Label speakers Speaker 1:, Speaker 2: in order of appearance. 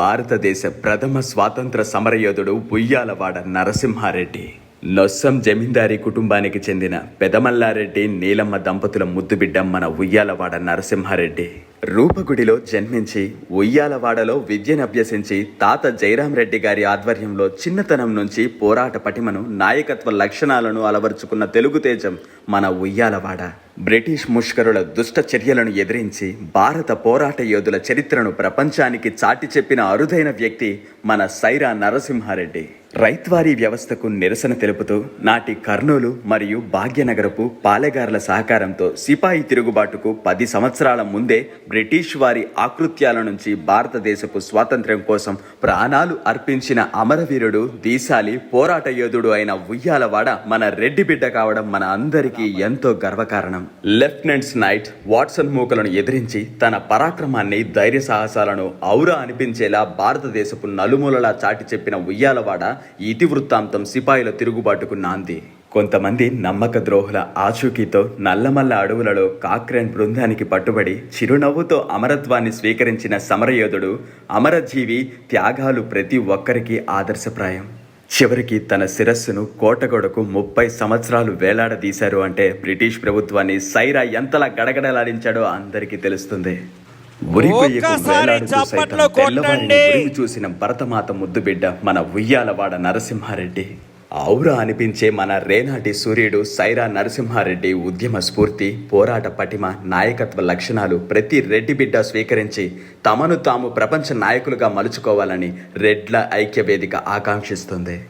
Speaker 1: భారతదేశ ప్రథమ స్వాతంత్ర సమరయోధుడు ఉయ్యాలవాడ నరసింహారెడ్డి. నొస్సం జమీందారీ కుటుంబానికి చెందిన పెదమల్లారెడ్డి నీలమ్మ దంపతుల ముద్దుబిడ్డ మన ఉయ్యాలవాడ నరసింహారెడ్డి. రూపగుడిలో జన్మించి ఉయ్యాలవాడలో విద్యను అభ్యసించి తాత జయరాం రెడ్డి గారి ఆధ్వర్యంలో చిన్నతనం నుంచి పోరాట పటిమను నాయకత్వ లక్షణాలను అలవరుచుకున్న తెలుగు తేజం మన ఉయ్యాలవాడ. బ్రిటిష్ ముష్కరుల దుష్ట చర్యలను ఎదిరించి భారత పోరాట యోధుల చరిత్రను ప్రపంచానికి చాటి చెప్పిన అరుదైన వ్యక్తి మన సైరా నరసింహారెడ్డి. రైత్వారీ వ్యవస్థకు నిరసన తెలుపుతూ నాటి కర్నూలు మరియు భాగ్యనగరపు పాలెగారుల సహకారంతో సిపాయి తిరుగుబాటుకు పది సంవత్సరాల ముందే బ్రిటిష్ వారి ఆకృత్యాల నుంచి భారతదేశపు స్వాతంత్ర్యం కోసం ప్రాణాలు అర్పించిన అమరవీరుడు దీశాలి పోరాట యోధుడు అయిన ఉయ్యాలవాడ మన రెడ్డి బిడ్డ కావడం మన అందరికీ ఎంతో గర్వకారణం. లెఫ్టినెంట్స్ నైట్ వాట్సన్ మూకలను ఎదిరించి తన పరాక్రమాన్ని ధైర్య సాహసాలను ఔరా అనిపించేలా భారతదేశపు నలుమూలలా చాటి చెప్పిన ఉయ్యాలవాడ ఇతివృత్తాంతం సిపాయిల తిరుగుబాటుకు నాంది. కొంతమంది నమ్మక ద్రోహుల ఆచూకీతో నల్లమల్ల అడవులలో కాక్రెన్ బృందానికి పట్టుబడి చిరునవ్వుతో అమరత్వాన్ని స్వీకరించిన సమరయోధుడు అమరజీవి త్యాగాలు ప్రతి ఒక్కరికి ఆదర్శప్రాయం. చివరికి తన శిరస్సును కోటగొడకు ముప్పై సంవత్సరాలు వేలాడదీశారు అంటే బ్రిటిష్ ప్రభుత్వాన్ని సైరా ఎంతలా గడగడలాడించాడో అందరికీ తెలుస్తుంది. చూసిన భరతమాత ముద్దుబిడ్డ మన ఉయ్యాలవాడ నరసింహారెడ్డి. ఔరా అనిపించే మన రేనాటి సూర్యుడు సైరా నరసింహారెడ్డి ఉద్యమ స్ఫూర్తి పోరాట పటిమ నాయకత్వ లక్షణాలు ప్రతి రెడ్డి బిడ్డ స్వీకరించి తమను తాము ప్రపంచ నాయకులుగా మలుచుకోవాలని రెడ్ల ఐక్య వేదిక ఆకాంక్షిస్తుంది.